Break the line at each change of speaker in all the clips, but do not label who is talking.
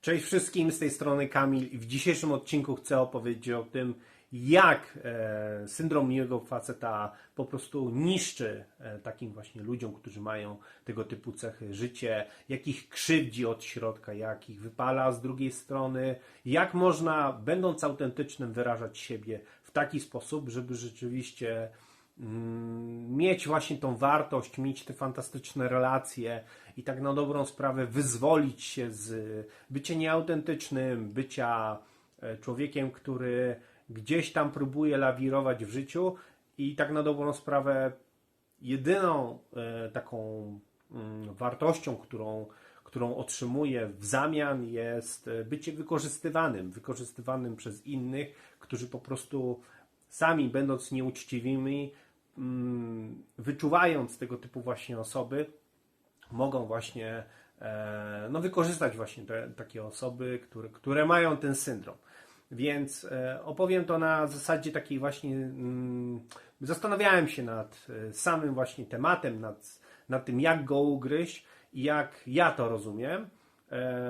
Cześć wszystkim, z tej strony Kamil i w dzisiejszym odcinku chcę opowiedzieć o tym, jak e, syndrom miłego faceta po prostu niszczy e, takim właśnie ludziom, którzy mają tego typu cechy życie, jak ich krzywdzi od środka, jak ich wypala z drugiej strony, jak można, będąc autentycznym, wyrażać siebie w taki sposób, żeby rzeczywiście mieć właśnie tą wartość, mieć te fantastyczne relacje i tak na dobrą sprawę wyzwolić się z bycia nieautentycznym, bycia e, człowiekiem, który gdzieś tam próbuje lawirować w życiu i tak na dobrą sprawę jedyną e, taką mm, wartością, którą, którą otrzymuje w zamian jest e, bycie wykorzystywanym, wykorzystywanym przez innych, którzy po prostu sami będąc nieuczciwymi, mm, wyczuwając tego typu właśnie osoby, mogą właśnie e, no, wykorzystać właśnie te, takie osoby, które, które mają ten syndrom. Więc e, opowiem to na zasadzie takiej właśnie. Mm, zastanawiałem się nad e, samym właśnie tematem, nad, nad tym, jak go ugryźć i jak ja to rozumiem.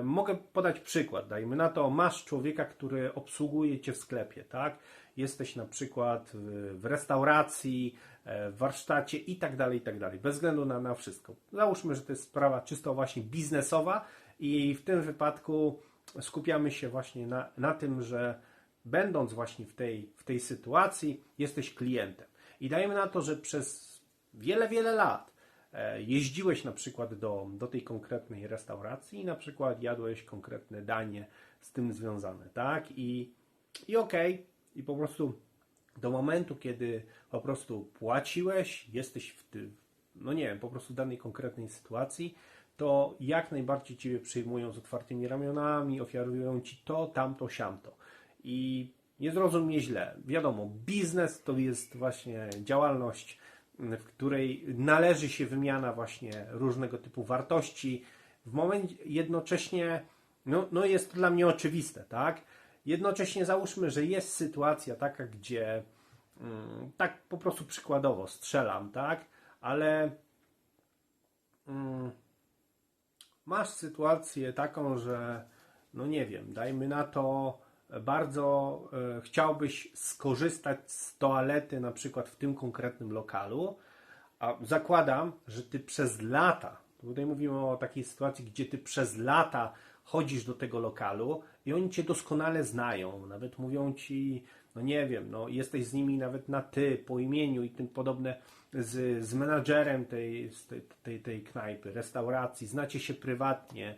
Mogę podać przykład. Dajmy na to, masz człowieka, który obsługuje cię w sklepie, tak? Jesteś na przykład w restauracji, w warsztacie i tak dalej, i tak dalej. Bez względu na, na wszystko. Załóżmy, że to jest sprawa czysto właśnie biznesowa i w tym wypadku skupiamy się właśnie na, na tym, że będąc właśnie w tej, w tej sytuacji, jesteś klientem. I dajemy na to, że przez wiele, wiele lat e, jeździłeś na przykład do, do tej konkretnej restauracji i na przykład jadłeś konkretne danie z tym związane, tak? I, i okej, okay, i po prostu do momentu, kiedy po prostu płaciłeś, jesteś w tym, no nie wiem, po prostu w danej konkretnej sytuacji, to jak najbardziej Ciebie przyjmują z otwartymi ramionami, ofiarują Ci to, tamto, siamto. I nie zrozum mnie źle. Wiadomo, biznes to jest właśnie działalność, w której należy się wymiana właśnie różnego typu wartości. W momencie jednocześnie, no, no jest to dla mnie oczywiste, tak? Jednocześnie załóżmy, że jest sytuacja taka, gdzie mm, tak po prostu przykładowo strzelam, tak? Ale mm, masz sytuację taką, że no nie wiem, dajmy na to, bardzo e, chciałbyś skorzystać z toalety na przykład w tym konkretnym lokalu, a zakładam, że ty przez lata, tutaj mówimy o takiej sytuacji, gdzie ty przez lata chodzisz do tego lokalu i oni cię doskonale znają, nawet mówią ci, no nie wiem, no jesteś z nimi nawet na ty, po imieniu i tym podobne, z, z menadżerem tej, tej, tej, tej knajpy, restauracji, znacie się prywatnie,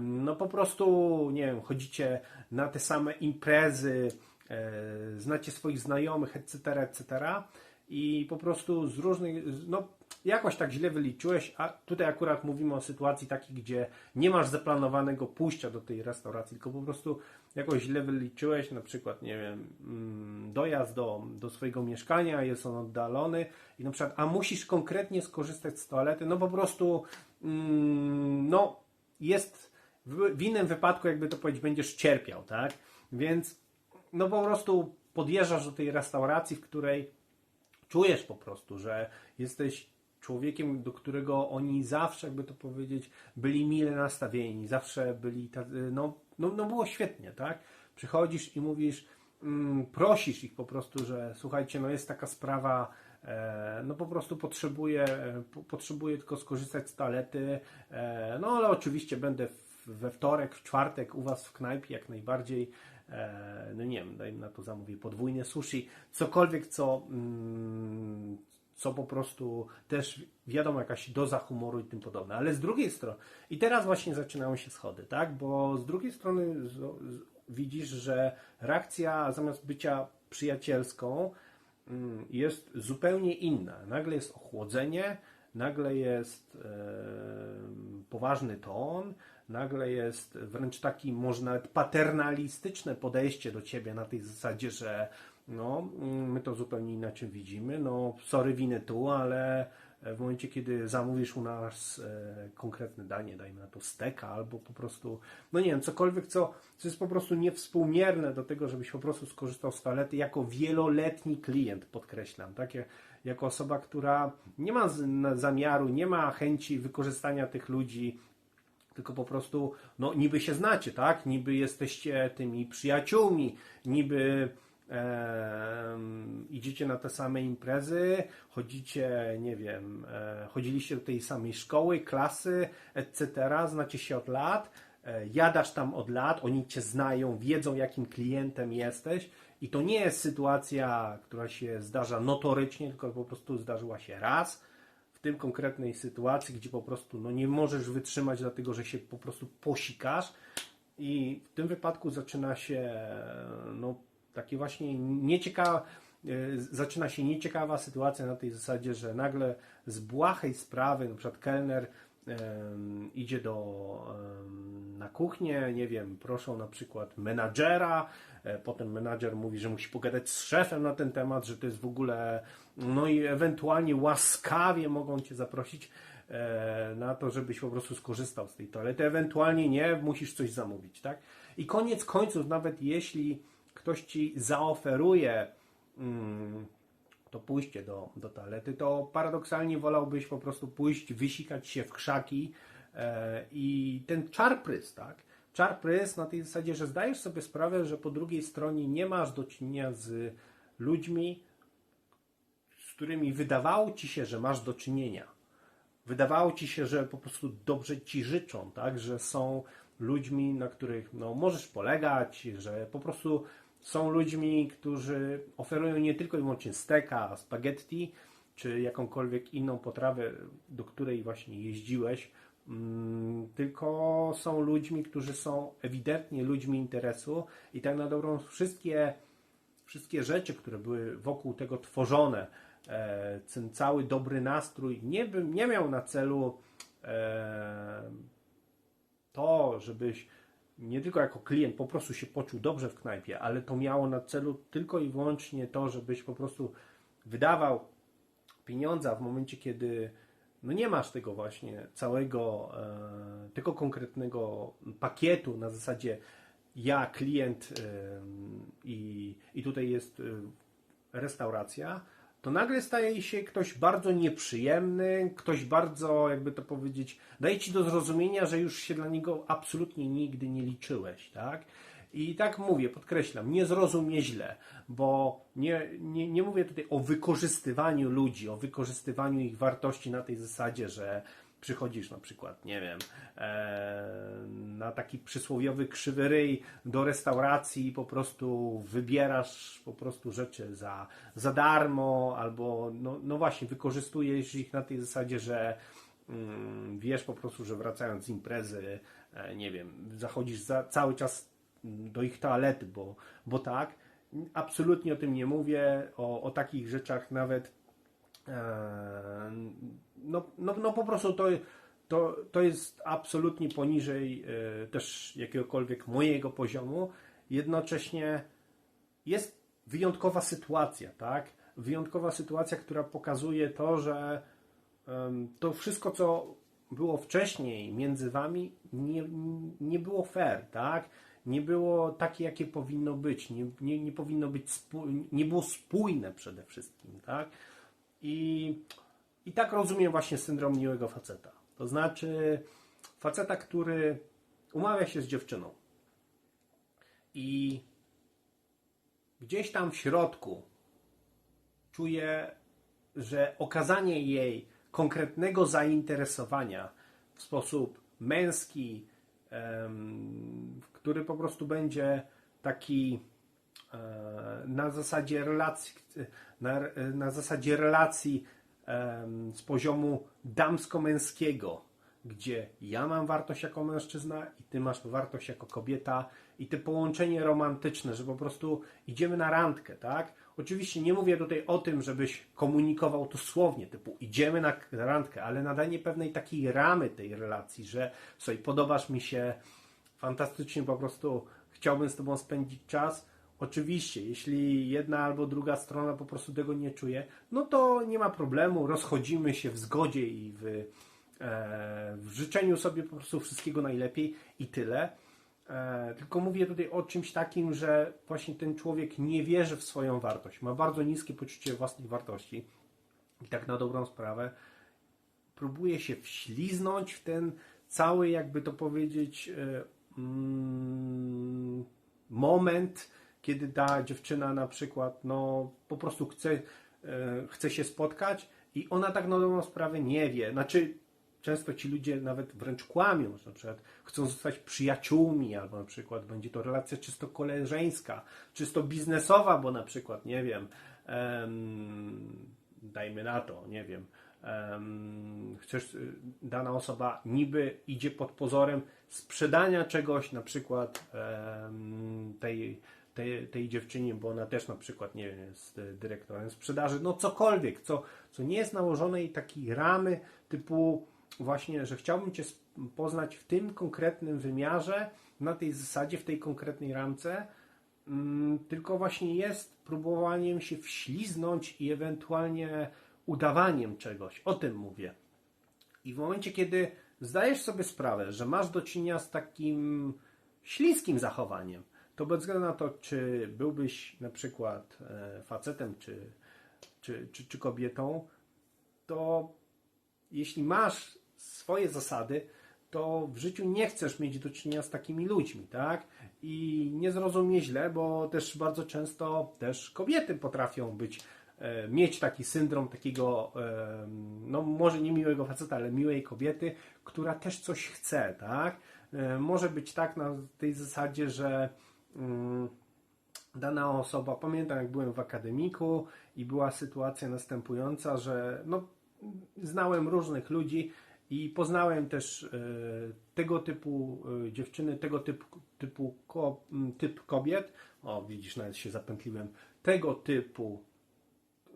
no po prostu, nie wiem, chodzicie na te same imprezy, e, znacie swoich znajomych, etc., etc., i po prostu z różnych, no jakoś tak źle wyliczyłeś, a tutaj akurat mówimy o sytuacji takiej, gdzie nie masz zaplanowanego pójścia do tej restauracji, tylko po prostu jakoś źle wyliczyłeś, na przykład, nie wiem, mm, dojazd do, do swojego mieszkania, jest on oddalony i na przykład, a musisz konkretnie skorzystać z toalety, no po prostu, mm, no, jest w, w innym wypadku, jakby to powiedzieć, będziesz cierpiał, tak? Więc, no po prostu podjeżdżasz do tej restauracji, w której czujesz po prostu, że jesteś człowiekiem, do którego oni zawsze, jakby to powiedzieć, byli mile nastawieni, zawsze byli, no, no, no było świetnie, tak? Przychodzisz i mówisz, mm, prosisz ich po prostu, że słuchajcie, no jest taka sprawa, e, no po prostu potrzebuję, e, potrzebuję tylko skorzystać z toalety, e, no ale oczywiście będę w, we wtorek, w czwartek u Was w knajpie jak najbardziej, e, no nie wiem, dajmy na to zamówię podwójne sushi, cokolwiek, co, mm, co po prostu też wiadomo, jakaś doza humoru i tym podobne. Ale z drugiej strony, i teraz właśnie zaczynają się schody, tak? Bo z drugiej strony z, z, widzisz, że reakcja zamiast bycia przyjacielską mm, jest zupełnie inna. Nagle jest ochłodzenie, nagle jest e, poważny ton, nagle jest wręcz taki, może nawet paternalistyczne podejście do ciebie na tej zasadzie, że no, mm, my to zupełnie inaczej widzimy. No, sorry, winy tu, ale w momencie, kiedy zamówisz u nas e, konkretne danie, dajmy na to steka, albo po prostu, no nie wiem, cokolwiek, co, co jest po prostu niewspółmierne do tego, żebyś po prostu skorzystał z toalety jako wieloletni klient, podkreślam, tak? Jako osoba, która nie ma zamiaru, nie ma chęci wykorzystania tych ludzi, tylko po prostu, no niby się znacie, tak? Niby jesteście tymi przyjaciółmi, niby em, idziecie na te same imprezy, chodzicie, nie wiem, e, chodziliście do tej samej szkoły, klasy, etc., znacie się od lat, e, jadasz tam od lat, oni cię znają, wiedzą jakim klientem jesteś i to nie jest sytuacja, która się zdarza notorycznie, tylko po prostu zdarzyła się raz, w tym konkretnej sytuacji, gdzie po prostu no, nie możesz wytrzymać, dlatego że się po prostu posikasz. I w tym wypadku zaczyna się no, takie właśnie nieciekawa, e, zaczyna się nieciekawa sytuacja na tej zasadzie, że nagle z błahej sprawy, na przykład kelner em, idzie do, em, na kuchnię, nie wiem, proszą na przykład menadżera, e, potem menadżer mówi, że musi pogadać z szefem na ten temat, że to jest w ogóle, no i ewentualnie łaskawie mogą cię zaprosić e, na to, żebyś po prostu skorzystał z tej toalety, ewentualnie nie, musisz coś zamówić, tak? I koniec końców, nawet jeśli ktoś ci zaoferuje mm, to pójście do, do toalety, to paradoksalnie wolałbyś po prostu pójść, wysikać się w krzaki e, i ten czarprys, tak? Czarprys na tej zasadzie, że zdajesz sobie sprawę, że po drugiej stronie nie masz do czynienia z ludźmi, z którymi wydawało ci się, że masz do czynienia. Wydawało ci się, że po prostu dobrze ci życzą, tak? Że są ludźmi, na których no, możesz polegać, że po prostu są ludźmi, którzy oferują nie tylko i wyłącznie steka, spaghetti, czy jakąkolwiek inną potrawę, do której właśnie jeździłeś, mm, tylko są ludźmi, którzy są ewidentnie ludźmi interesu i tak na dobrą wszystkie, wszystkie rzeczy, które były wokół tego tworzone, e, ten cały dobry nastrój nie, by, nie miał na celu e, to, żebyś nie tylko jako klient po prostu się poczuł dobrze w knajpie, ale to miało na celu tylko i wyłącznie to, żebyś po prostu wydawał pieniądze w momencie, kiedy no nie masz tego właśnie całego, e, tego konkretnego pakietu na zasadzie ja, klient e, i, i tutaj jest e, restauracja, to nagle staje się ktoś bardzo nieprzyjemny, ktoś bardzo, jakby to powiedzieć, daje ci do zrozumienia, że już się dla niego absolutnie nigdy nie liczyłeś, tak? I tak mówię, podkreślam, nie zrozumie źle, bo nie, nie, nie mówię tutaj o wykorzystywaniu ludzi, o wykorzystywaniu ich wartości na tej zasadzie, że przychodzisz na przykład, nie wiem, e, na taki przysłowiowy krzywy ryj do restauracji i po prostu wybierasz po prostu rzeczy za, za darmo albo no, no właśnie wykorzystujesz ich na tej zasadzie, że mm, wiesz po prostu, że wracając z imprezy, e, nie wiem, zachodzisz za, cały czas do ich toalety, bo, bo tak. Absolutnie o tym nie mówię, o, o takich rzeczach nawet no, no, no po prostu to, to, to jest absolutnie poniżej e, też jakiegokolwiek mojego poziomu. Jednocześnie jest wyjątkowa sytuacja, tak? Wyjątkowa sytuacja, która pokazuje to, że to wszystko, co było wcześniej między wami, nie, nie było fair, tak? Nie było takie, jakie powinno być. Nie, nie, nie powinno być, nie było spójne przede wszystkim, tak? I i tak rozumiem właśnie syndrom miłego faceta. To znaczy faceta, który umawia się z dziewczyną i gdzieś tam w środku czuje, że okazanie jej konkretnego zainteresowania w sposób męski, który po prostu będzie taki na zasadzie relacji, na, na zasadzie relacji z poziomu damsko-męskiego, gdzie ja mam wartość jako mężczyzna i ty masz wartość jako kobieta i te połączenie romantyczne, że po prostu idziemy na randkę, tak? Oczywiście nie mówię tutaj o tym, żebyś komunikował to słownie, typu idziemy na randkę, ale nadanie pewnej takiej ramy tej relacji, że słuchaj, podobasz mi się, fantastycznie po prostu chciałbym z tobą spędzić czas, Oczywiście, jeśli jedna albo druga strona po prostu tego nie czuje, no to nie ma problemu, rozchodzimy się w zgodzie i w, e, w życzeniu sobie po prostu wszystkiego najlepiej i tyle. E, tylko mówię tutaj o czymś takim, że właśnie ten człowiek nie wierzy w swoją wartość, ma bardzo niskie poczucie własnej wartości i tak na dobrą sprawę próbuje się wśliznąć w ten cały, jakby to powiedzieć, e, mm, moment, kiedy ta dziewczyna na przykład, no po prostu chce, e, chce się spotkać i ona tak na dobrą sprawę nie wie. Znaczy, często ci ludzie nawet wręcz kłamią, że na przykład chcą zostać przyjaciółmi, albo na przykład będzie to relacja czysto koleżeńska, czysto biznesowa, bo na przykład, nie wiem, em, dajmy na to, nie wiem, em, chcesz, y, dana osoba niby idzie pod pozorem sprzedania czegoś, na przykład em, tej, tej, tej dziewczynie, bo ona też na przykład, nie wiem, jest dyrektorem sprzedaży, no cokolwiek, co, co nie jest nałożone i takiej ramy typu właśnie, że chciałbym Cię poznać w tym konkretnym wymiarze, na tej zasadzie, w tej konkretnej ramce, mm, tylko właśnie jest próbowaniem się wśliznąć i ewentualnie udawaniem czegoś. O tym mówię. I w momencie, kiedy zdajesz sobie sprawę, że masz do czynienia z takim śliskim zachowaniem, to bez względu na to, czy byłbyś na przykład e, facetem, czy, czy, czy, czy kobietą, to jeśli masz swoje zasady, to w życiu nie chcesz mieć do czynienia z takimi ludźmi, tak? I nie zrozumie źle, bo też bardzo często też kobiety potrafią być, e, mieć taki syndrom takiego, e, no może nie miłego faceta, ale miłej kobiety, która też coś chce, tak? Może być tak na tej zasadzie, że dana osoba, pamiętam jak byłem w akademiku i była sytuacja następująca, że no, znałem różnych ludzi, i poznałem też e, tego typu e, dziewczyny, tego typu, typu typ kobiet. O, widzisz, nawet się zapętliłem. Tego typu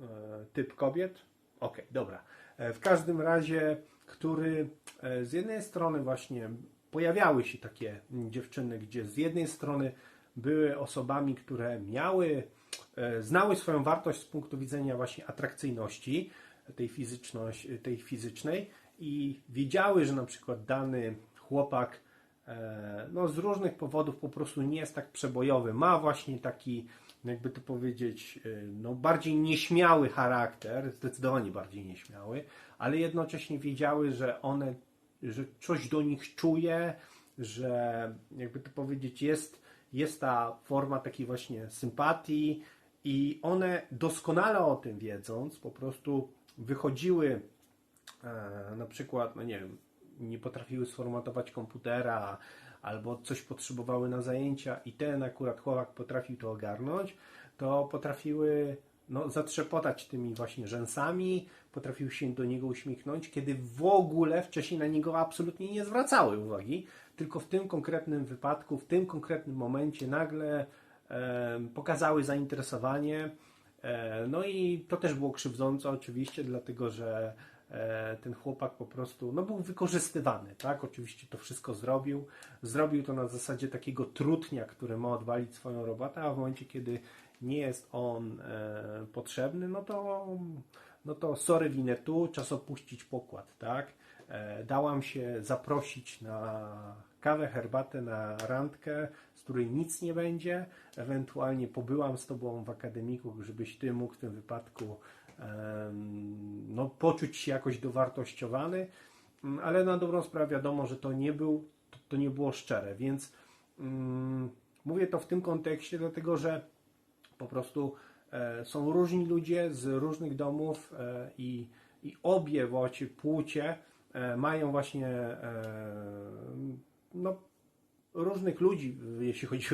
e, typ kobiet. Ok, dobra. W każdym razie, który z jednej strony właśnie pojawiały się takie dziewczyny, gdzie z jednej strony były osobami, które miały, znały swoją wartość z punktu widzenia właśnie atrakcyjności tej, fizyczności, tej fizycznej, i wiedziały, że na przykład dany chłopak e, no, z różnych powodów po prostu nie jest tak przebojowy, ma właśnie taki, jakby to powiedzieć, e, no, bardziej nieśmiały charakter, zdecydowanie bardziej nieśmiały, ale jednocześnie wiedziały, że one, że coś do nich czuje, że jakby to powiedzieć, jest, jest ta forma takiej właśnie sympatii i one doskonale o tym wiedząc, po prostu wychodziły E, na przykład, no nie wiem, nie potrafiły sformatować komputera albo coś potrzebowały na zajęcia i ten akurat chłopak potrafił to ogarnąć, to potrafiły no, zatrzepotać tymi właśnie rzęsami, potrafiły się do niego uśmiechnąć, kiedy w ogóle wcześniej na niego absolutnie nie zwracały uwagi, tylko w tym konkretnym wypadku, w tym konkretnym momencie nagle e, pokazały zainteresowanie. E, no i to też było krzywdzące oczywiście, dlatego że E, ten chłopak po prostu no, był wykorzystywany, tak? Oczywiście to wszystko zrobił. Zrobił to na zasadzie takiego trutnia, który ma odwalić swoją robotę, a w momencie, kiedy nie jest on e, potrzebny, no to, no to sorry winę tu, czas opuścić pokład, tak? E, dałam się zaprosić na kawę, herbatę, na randkę, z której nic nie będzie. Ewentualnie pobyłam z Tobą w akademiku, żebyś Ty mógł w tym wypadku no, poczuć się jakoś dowartościowany, mm, ale na dobrą sprawę wiadomo, że to nie, był, to, to nie było szczere, więc um, mówię to w tym kontekście, dlatego że po prostu są różni ludzie z różnych domów e, i, i obie właśnie płcie e, mają właśnie e, no, różnych ludzi, jeśli chodzi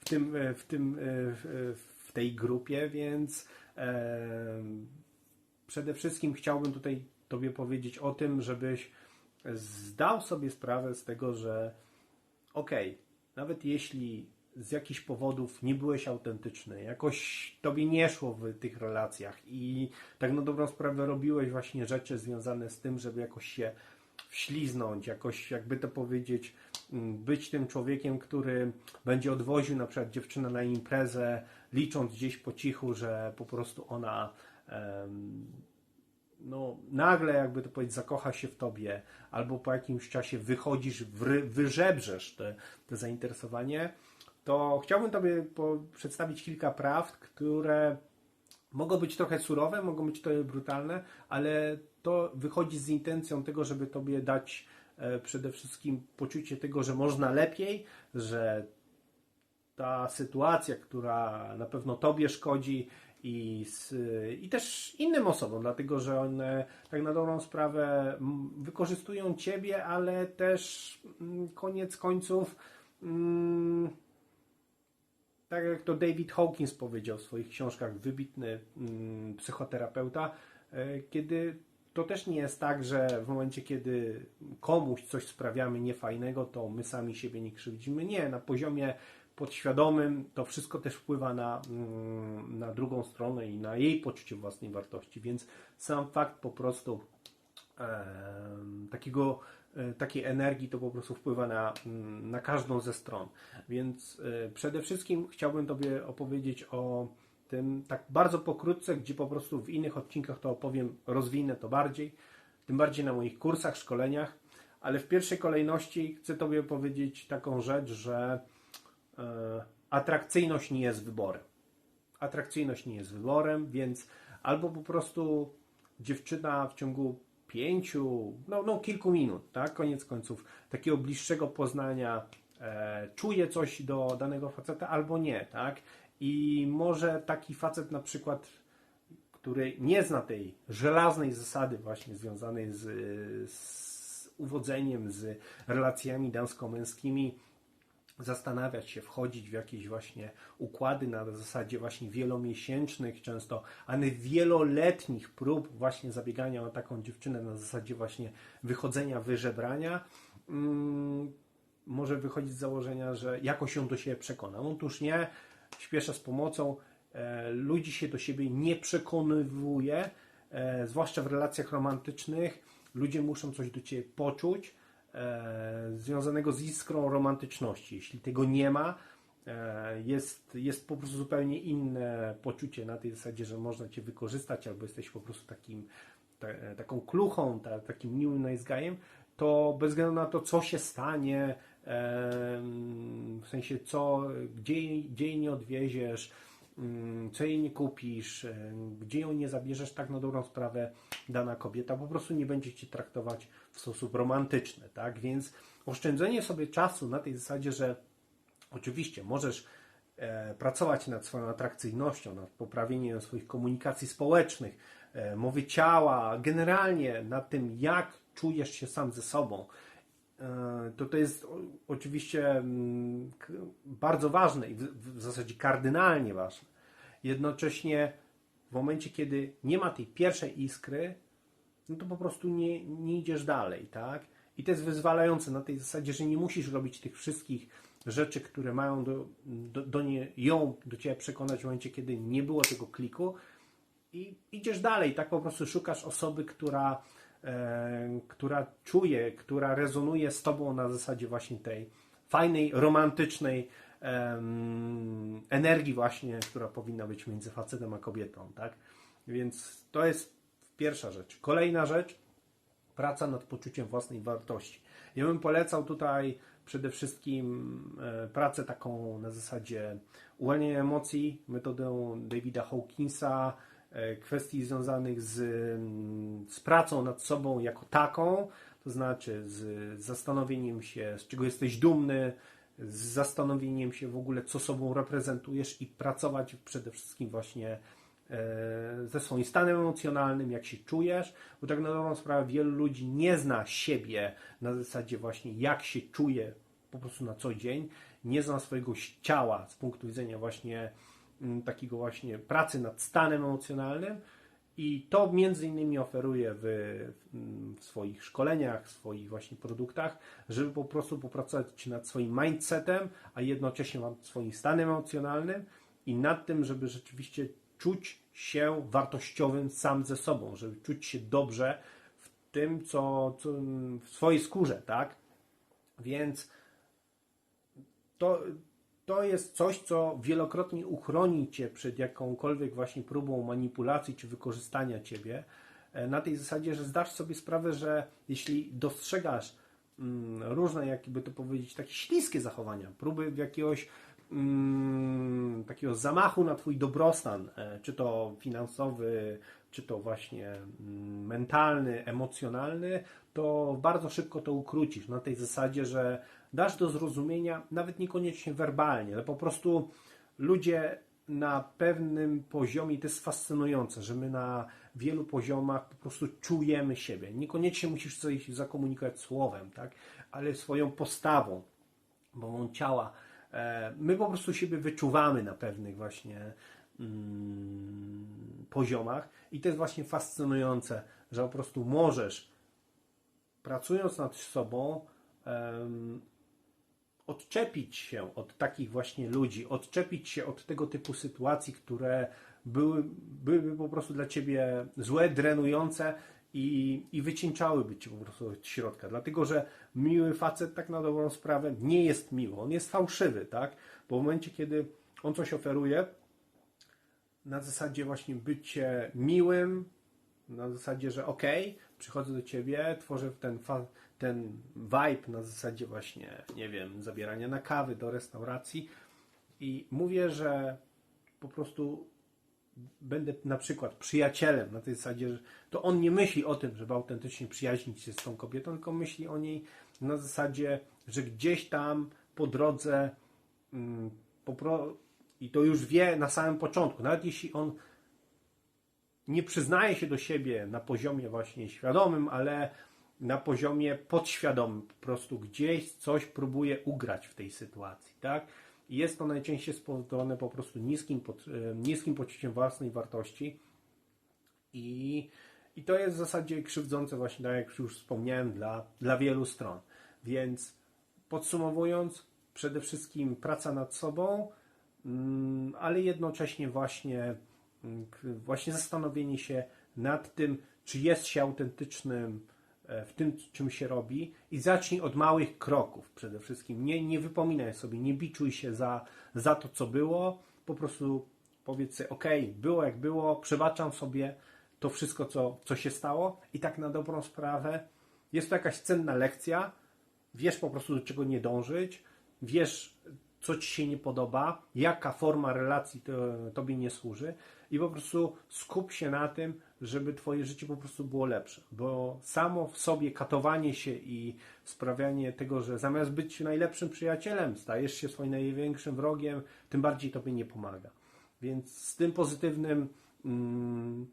w, tym, w, tym, w, tej grupie, więc e, przede wszystkim chciałbym tutaj Tobie powiedzieć o tym, żebyś zdał sobie sprawę z tego, że okej, okay, nawet jeśli z jakichś powodów nie byłeś autentyczny, jakoś Tobie nie szło w tych relacjach i tak na dobrą sprawę robiłeś właśnie rzeczy związane z tym, żeby jakoś się wśliznąć, jakoś jakby to powiedzieć, mm, być tym człowiekiem, który będzie odwoził na przykład dziewczynę na imprezę, licząc gdzieś po cichu, że po prostu ona no, nagle, jakby to powiedzieć, zakocha się w tobie, albo po jakimś czasie wychodzisz, wyżebrzesz te, te zainteresowanie, to chciałbym Tobie przedstawić kilka prawd, które mogą być trochę surowe, mogą być trochę brutalne, ale to wychodzi z intencją tego, żeby Tobie dać e, przede wszystkim poczucie tego, że można lepiej, że ta sytuacja, która na pewno Tobie szkodzi i, z, i też innym osobom, dlatego że one tak na dobrą sprawę wykorzystują Ciebie, ale też m, koniec końców mm, tak jak to David Hawkins powiedział w swoich książkach, wybitny mm, psychoterapeuta, e, kiedy to też nie jest tak, że w momencie, kiedy komuś coś sprawiamy niefajnego, to my sami siebie nie krzywdzimy. Nie, na poziomie podświadomym to wszystko też wpływa na, mm, na drugą stronę i na jej poczucie własnej wartości, więc sam fakt po prostu e, takiego takiej energii to po prostu wpływa na, mm, na każdą ze stron. Więc e, przede wszystkim chciałbym Tobie opowiedzieć o tym tak bardzo pokrótce, gdzie po prostu w innych odcinkach to opowiem, rozwinę to bardziej, tym bardziej na moich kursach, szkoleniach, ale w pierwszej kolejności chcę Tobie powiedzieć taką rzecz, że e, atrakcyjność nie jest wyborem. Atrakcyjność nie jest wyborem, więc albo po prostu dziewczyna w ciągu pięciu, no, no kilku minut, tak, koniec końców, takiego bliższego poznania e, czuje coś do danego faceta, albo nie, tak, i może taki facet na przykład, który nie zna tej żelaznej zasady właśnie związanej z, z uwodzeniem, z relacjami damsko-męskimi, zastanawiać się, wchodzić w jakieś właśnie układy na zasadzie właśnie wielomiesięcznych często, a nie wieloletnich prób właśnie zabiegania o taką dziewczynę na zasadzie właśnie wychodzenia, wyżebrania, mm, może wychodzić z założenia, że jakoś ją do siebie przekona. Otóż nie, śpieszę z pomocą, e, ludzi się do siebie nie przekonywuje, e, zwłaszcza w relacjach romantycznych. Ludzie muszą coś do Ciebie poczuć, związanego z iskrą romantyczności. Jeśli tego nie ma, e, jest, jest po prostu zupełnie inne poczucie na tej zasadzie, że można Cię wykorzystać, albo jesteś po prostu takim, ta, taką kluchą, ta, takim miłym nice guyem, to bez względu na to, co się stanie, w sensie co, gdzie, gdzie jej nie odwieziesz, co jej nie kupisz, gdzie ją nie zabierzesz, tak na dobrą sprawę dana kobieta po prostu nie będzie Cię traktować w sposób romantyczny, tak? Więc oszczędzenie sobie czasu na tej zasadzie, że oczywiście możesz e, pracować nad swoją atrakcyjnością, nad poprawieniem swoich komunikacji społecznych, e, mowy ciała, generalnie nad tym, jak czujesz się sam ze sobą, E, to to jest oczywiście mm, bardzo ważne i w zasadzie kardynalnie ważne. Jednocześnie w momencie, kiedy nie ma tej pierwszej iskry, no to po prostu nie, nie idziesz dalej, tak? I to jest wyzwalające na tej zasadzie, że nie musisz robić tych wszystkich rzeczy, które mają do, do, do nie, ją do Ciebie przekonać w momencie, kiedy nie było tego kliku i idziesz dalej, tak po prostu szukasz osoby, która E, która czuje, która rezonuje z tobą na zasadzie właśnie tej fajnej, romantycznej energii właśnie, która powinna być między facetem a kobietą, tak? Więc to jest pierwsza rzecz. Kolejna rzecz, praca nad poczuciem własnej wartości. Ja bym polecał tutaj przede wszystkim e, pracę taką na zasadzie uwalniania emocji, metodę Davida Hawkinsa, E, kwestii związanych z, z pracą nad sobą jako taką, to znaczy z zastanowieniem się, z czego jesteś dumny, z zastanowieniem się w ogóle, co sobą reprezentujesz i pracować przede wszystkim właśnie e, ze swoim stanem emocjonalnym, jak się czujesz, bo tak na dobrą sprawę wielu ludzi nie zna siebie na zasadzie właśnie jak się czuje po prostu na co dzień, nie zna swojego ciała z punktu widzenia właśnie Mm, takiego właśnie pracy nad stanem emocjonalnym i to między innymi oferuję w, w, swoich szkoleniach, w swoich właśnie produktach, żeby po prostu popracować nad swoim mindsetem, a jednocześnie nad swoim stanem emocjonalnym i nad tym, żeby rzeczywiście czuć się wartościowym sam ze sobą, żeby czuć się dobrze w tym, co, co w swojej skórze, tak? Więc to, to jest coś, co wielokrotnie uchroni Cię przed jakąkolwiek właśnie próbą manipulacji czy wykorzystania Ciebie. E, na tej zasadzie, że zdasz sobie sprawę, że jeśli dostrzegasz mm, różne, jakby to powiedzieć, takie śliskie zachowania, próby jakiegoś mm, takiego zamachu na Twój dobrostan, e, czy to finansowy, czy to właśnie mm, mentalny, emocjonalny, to bardzo szybko to ukrócisz na tej zasadzie, że dasz do zrozumienia, nawet niekoniecznie werbalnie, ale po prostu ludzie na pewnym poziomie, to jest fascynujące, że my na wielu poziomach po prostu czujemy siebie. Niekoniecznie musisz coś zakomunikować słowem, tak? ale swoją postawą, mową ciała. E, my po prostu siebie wyczuwamy na pewnych właśnie mm, poziomach i to jest właśnie fascynujące, że po prostu możesz pracując nad sobą odczepić się od takich właśnie ludzi, odczepić się od tego typu sytuacji, które były, byłyby po prostu dla ciebie złe, drenujące i, i wycieńczałyby cię po prostu od środka. Dlatego, że miły facet tak na dobrą sprawę nie jest miły. On jest fałszywy, tak? Bo w momencie, kiedy on coś oferuje, na zasadzie właśnie bycie miłym, na zasadzie, że okej, okay, przychodzę do ciebie, tworzę ten, ten vibe na zasadzie właśnie, nie wiem, zabierania na kawy do restauracji. I mówię, że po prostu będę na przykład przyjacielem na tej zasadzie, że to on nie myśli o tym, żeby autentycznie przyjaźnić się z tą kobietą, tylko myśli o niej na zasadzie, że gdzieś tam po drodze mm, po pro... i to już wie na samym początku, nawet jeśli on nie przyznaje się do siebie na poziomie właśnie świadomym, ale na poziomie podświadomym, po prostu gdzieś coś próbuje ugrać w tej sytuacji, tak? I jest to najczęściej spowodowane po prostu niskim, pod, e, niskim poczuciem własnej wartości i, i to jest w zasadzie krzywdzące właśnie, tak jak już wspomniałem, dla, dla wielu stron. Więc podsumowując, przede wszystkim praca nad sobą, mm, ale jednocześnie właśnie właśnie zastanowienie się nad tym, czy jest się autentycznym w tym, czym się robi i zacznij od małych kroków przede wszystkim. Nie, nie wypominaj sobie, nie biczuj się za, za to, co było. Po prostu powiedz sobie, ok, było jak było, przebaczam sobie to wszystko, co, co się stało i tak na dobrą sprawę jest to jakaś cenna lekcja, wiesz po prostu do czego nie dążyć, wiesz co ci się nie podoba, jaka forma relacji to, tobie nie służy i po prostu skup się na tym, żeby twoje życie po prostu było lepsze, bo samo w sobie katowanie się i sprawianie tego, że zamiast być najlepszym przyjacielem, stajesz się swoim największym wrogiem, tym bardziej tobie nie pomaga. Więc z tym pozytywnym mm,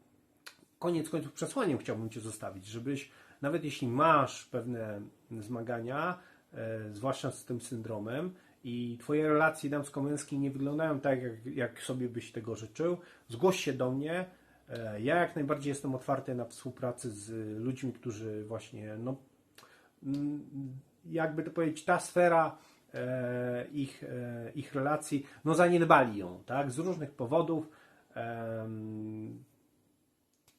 koniec końców przesłaniem chciałbym Cię zostawić, żebyś nawet jeśli masz pewne zmagania, e, zwłaszcza z tym syndromem, i Twoje relacje damsko-męskie nie wyglądają tak, jak, jak sobie byś tego życzył, zgłoś się do mnie. E, ja jak najbardziej jestem otwarty na współpracę z ludźmi, którzy właśnie, no, mm, jakby to powiedzieć, ta sfera e, ich, e, ich relacji, no zaniedbali ją, tak, z różnych powodów.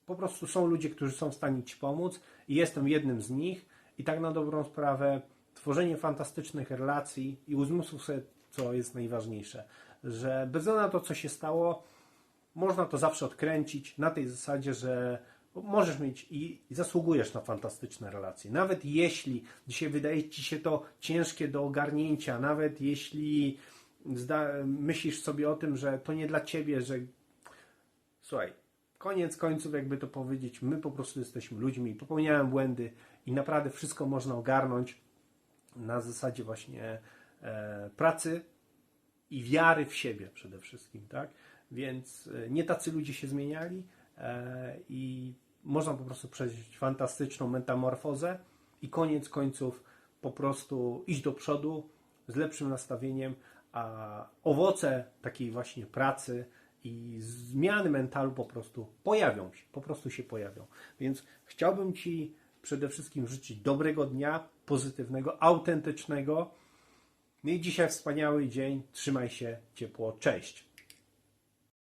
Po prostu są ludzie, którzy są w stanie Ci pomóc i jestem jednym z nich i tak na dobrą sprawę tworzenie fantastycznych relacji i uzmysłów sobie, co jest najważniejsze, że bez względu na to, co się stało, można to zawsze odkręcić na tej zasadzie, że możesz mieć i zasługujesz na fantastyczne relacje. Nawet jeśli dzisiaj wydaje ci się to ciężkie do ogarnięcia, nawet jeśli myślisz sobie o tym, że to nie dla ciebie, że słuchaj, koniec końców, jakby to powiedzieć, my po prostu jesteśmy ludźmi, popełniałem błędy i naprawdę wszystko można ogarnąć na zasadzie właśnie e, pracy i wiary w siebie przede wszystkim, tak? Więc e, nie tacy ludzie się zmieniali e, i można po prostu przejść fantastyczną metamorfozę i koniec końców po prostu iść do przodu z lepszym nastawieniem, a owoce takiej właśnie pracy i zmiany mentalu po prostu pojawią się, po prostu się pojawią. Więc chciałbym Ci przede wszystkim życzyć dobrego dnia, pozytywnego, autentycznego. Miej dzisiaj wspaniały dzień. Trzymaj się ciepło. Cześć.